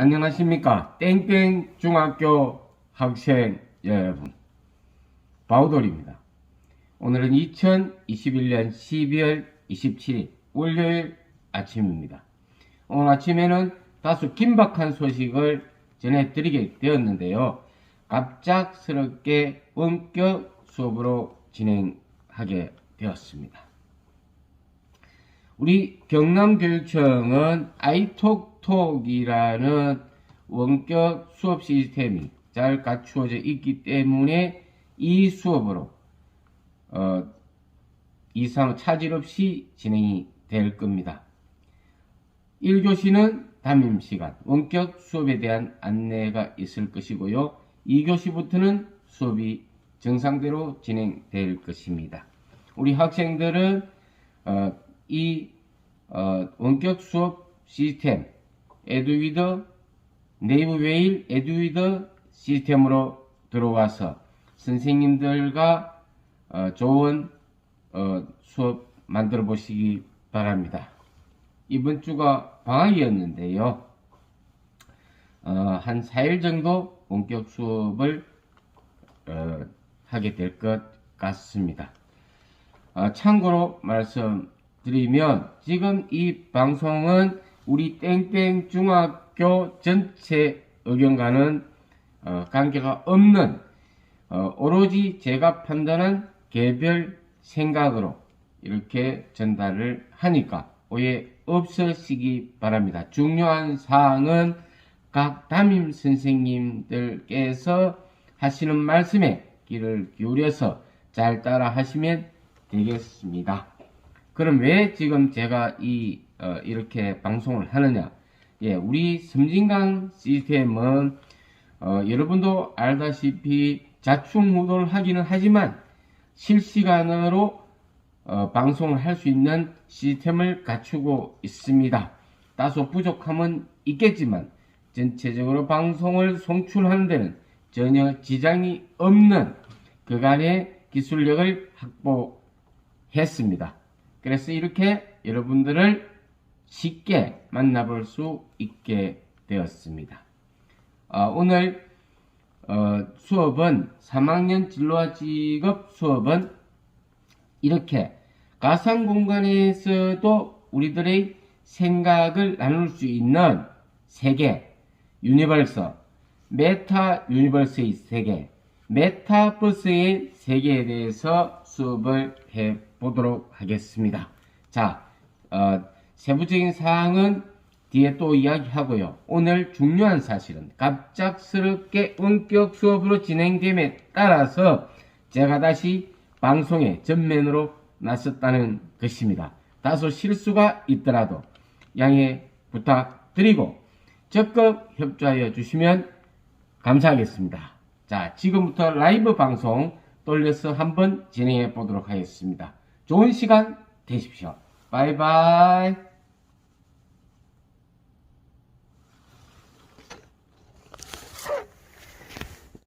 안녕하십니까? 땡땡 중학교 학생 여러분. 바우돌입니다. 오늘은 2021년 12월 27일 월요일 아침입니다. 오늘 아침에는 다소 긴박한 소식을 전해드리게 되었는데요. 갑작스럽게 원격 수업으로 진행하게 되었습니다 우리 경남교육청은 아이톡톡이라는 원격 수업 시스템이 잘 갖추어져 있기 때문에 이 수업으로 어, 이상 차질 없이 진행이 될 겁니다. 1교시는 담임 시간, 원격 수업에 대한 안내가 있을 것이고요. 2교시부터는 수업이 정상대로 진행될 것입니다. 우리 학생들은 어, 이 어, 원격 수업 시스템 에듀위더 네이버 웨일 에듀위더 시스템으로 들어와서 선생님들과 어, 좋은 어, 수업 만들어 보시기 바랍니다. 이번 주가 방학이었는데요. 어, 한 4일 정도 원격 수업을 어, 하게 될 것 같습니다. 어, 참고로 말씀 드리면 지금 이 방송은 우리 땡땡 중학교 전체 의견과는 어, 관계가 없는 어, 오로지 제가 판단한 개별 생각으로 이렇게 전달을 하니까 오해 없으시기 바랍니다. 중요한 사항은 각 담임 선생님들께서 하시는 말씀에 귀를 기울여서 잘 따라 하시면 되겠습니다. 그럼 왜 지금 제가 이 어, 이렇게 방송을 하느냐? 예, 우리 섬진강 시스템은 어, 여러분도 알다시피 자충우돌 하기는 하지만 실시간으로 어, 방송을 할 수 있는 시스템을 갖추고 있습니다. 다소 부족함은 있겠지만 전체적으로 방송을 송출하는 데는 전혀 지장이 없는 그간의 기술력을 확보했습니다. 그래서 이렇게 여러분들을 쉽게 만나볼 수 있게 되었습니다. 어, 오늘 어, 수업은 3학년 진로와 직업 수업은 이렇게 가상 공간에서도 우리들의 생각을 나눌 수 있는 세계, 유니버스, 메타 유니버스의 세계, 메타버스의 세계에 대해서 수업을 해 보도록 하겠습니다. 자, 어, 세부적인 사항은 뒤에 또 이야기하고요. 오늘 중요한 사실은 갑작스럽게 원격 수업으로 진행됨에 따라서 제가 다시 방송에 전면으로 나섰다는 것입니다. 다소 실수가 있더라도 양해 부탁드리고 적극 협조하여 주시면 감사하겠습니다. 자, 지금부터 라이브 방송 돌려서 한번 진행해 보도록 하겠습니다. 좋은 시간 되십시오. 바이바이.